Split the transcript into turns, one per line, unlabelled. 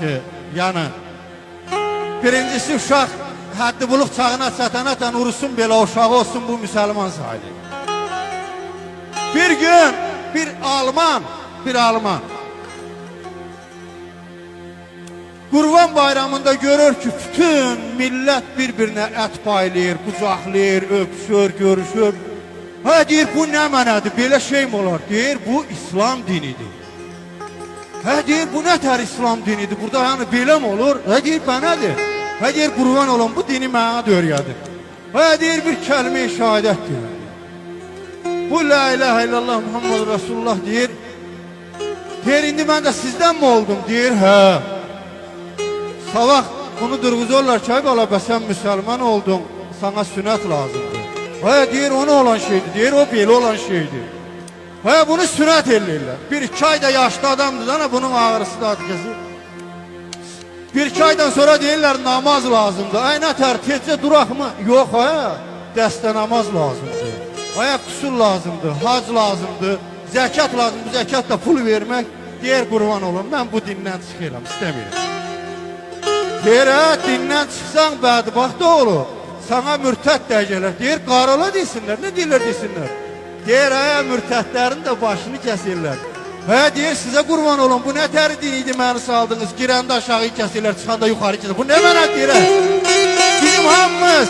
ki, yəni birincisi uşaq həddi buluq çağına çatana tan urusun belə uşağı olsun bu müsəlman sayılır. Bir gün bir Alman, bir Alman Qurban bayramında görür ki, bütün millət bir-birinə ət paylayır, qucaqlayır, öpüşür, görüşür. Hə deyir, bu nə mənədir, belə şey mi olar? Deyir, bu İslam dinidir. Hə deyir, bu nə tər İslam dinidir, burada yəni belə mi olur? Hə deyir, mənədir. Hə deyir, qurban olan bu dini mənə də öyrədir. Hə deyir, bir kəlmə-i şəhadət deyir. Bu la ilahe illallah Muhammed Resulullah deyir. Deyir, indi mən də sizdən mi oldum? Deyir, hə. Sabah bunu durğuzurlar ki, be sen Müslüman oldun, sana sünnet lazımdır. Hə deyir, onu olan şeydir, deyir, o belə olan şeydir. Hə bunu sünnet eləyirlər. Bir iki ayda yaşlı adamdır, ana bunun ağrısı da atkesi. Bir iki aydan sonra deyirlər namaz lazımdır. Ay nə tər, tezcə duraq mı? Yox, hə, dəstə namaz lazımdır. Aya qüsul lazımdır, hac lazımdır, zəkat lazımdır, zəkat da pul vermək. Deyir, qurban olun, mən bu dindən çıxıram, istəmirəm. Deyir, hə, dindən çıxsan bədbaxt olur. Sana mürtəd dəyəcəklər. Deyir, qarala desinlər. Nə deyirlər desinlər? Deyir, hə, mürtədlərin də başını kəsirlər. Hə, deyir, sizə qurban olun. Bu nə təri diniydi məni saldınız? Girəndə aşağı kəsirlər, çıxanda yuxarı kəsirlər. Bu nə mənə deyir? hə? Bizim hamımız